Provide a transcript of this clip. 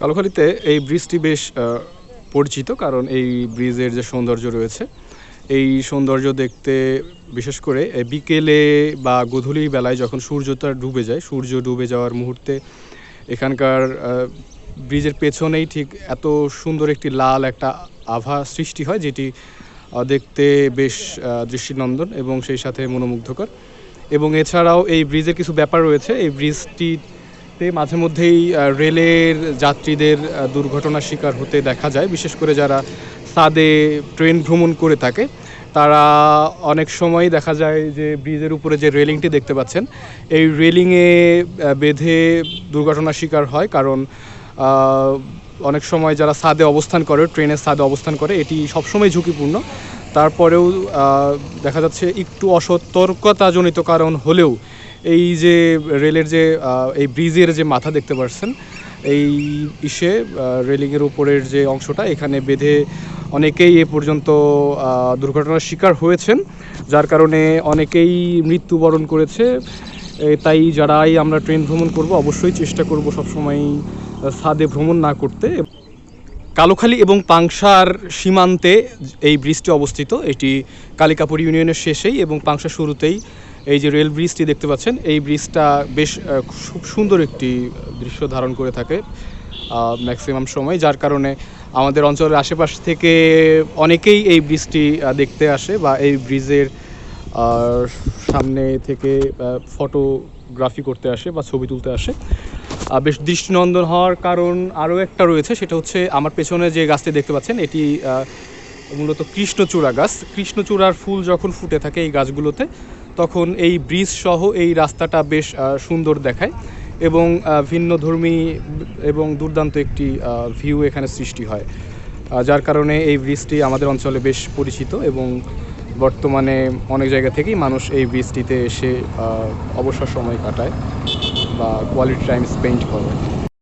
কালোখালীতে এই ব্রিজটি বেশ পরিচিত, কারণ এই ব্রিজের যে সৌন্দর্য রয়েছে, এই সৌন্দর্য দেখতে বিশেষ করে বিকেলে বা গধূলি বেলায় যখন সূর্যটা ডুবে যায়, সূর্য ডুবে যাওয়ার মুহূর্তে এখানকার ব্রিজের পেছনেই ঠিক এত সুন্দর একটি লাল একটা আভা সৃষ্টি হয়, যেটি দেখতে বেশ দৃষ্টিনন্দন এবং সেই সাথে মনোমুগ্ধকর। এবং এছাড়াও এই ব্রিজের কিছু ব্যাপার রয়েছে। এই ব্রিজটিতে মাঝে মধ্যেই রেলের যাত্রীদের দুর্ঘটনার শিকার হতে দেখা যায়। বিশেষ করে যারা সাদে ট্রেন ভ্রমণ করে থাকে, তারা অনেক সময় দেখা যায় যে ব্রিজের উপরে যে রেলিংটি দেখতে পাচ্ছেন, এই রেলিংয়ে বেঁধে দুর্ঘটনার শিকার হয়। কারণ অনেক সময় যারা সাদে অবস্থান করে, ট্রেনের সাদে অবস্থান করে, এটি সবসময় ঝুঁকিপূর্ণ। তারপরেও দেখা যাচ্ছে একটু অসতর্কতাজনিত কারণ হলেও এই যে রেলের যে এই ব্রিজের যে মাথা দেখতে পাচ্ছেন এই ইসে রেলিংয়ের উপরের যে অংশটা, এখানে বেঁধে অনেকেই এ পর্যন্ত দুর্ঘটনার শিকার হয়েছেন, যার কারণে অনেকেই মৃত্যুবরণ করেছে। তাই যারাই আমরা ট্রেন ভ্রমণ করব, অবশ্যই চেষ্টা করব সবসময় সাদে ভ্রমণ না করতে। কালোখালী এবং পাংশার সীমান্তে এই ব্রিজটি অবস্থিত। এটি কালিকাপুর ইউনিয়নের শেষেই এবং পাংশা শুরুতেই এই যে রেল ব্রিজটি দেখতে পাচ্ছেন, এই ব্রিজটা বেশ খুব সুন্দর একটি দৃশ্য ধারণ করে থাকে ম্যাক্সিমাম সময়, যার কারণে আমাদের অঞ্চলের আশেপাশ থেকে অনেকেই এই ব্রিজটি দেখতে আসে বা এই ব্রিজের সামনে থেকে ফটোগ্রাফি করতে আসে বা ছবি তুলতে আসে। বেশ দৃষ্টিনন্দন হওয়ার কারণ আরও একটা রয়েছে, সেটা হচ্ছে আমার পেছনে যে গাছটি দেখতে পাচ্ছেন, এটি মূলত কৃষ্ণচূড়া গাছ। কৃষ্ণচূড়ার ফুল যখন ফুটে থাকে এই গাছগুলোতে, তখন এই ব্রিজ সহ এই রাস্তাটা বেশ সুন্দর দেখায় এবং ভিন্ন ধর্মী এবং দুর্দান্ত একটি ভিউ এখানে সৃষ্টি হয়। যার কারণে এই ব্রিজটি আমাদের অঞ্চলে বেশ পরিচিত এবং বর্তমানে অনেক জায়গা থেকেই মানুষ এই ব্রিজটিতে এসে অবসর সময় কাটায়। বা কোয়ালিটি টাইম স্পেন্ড করে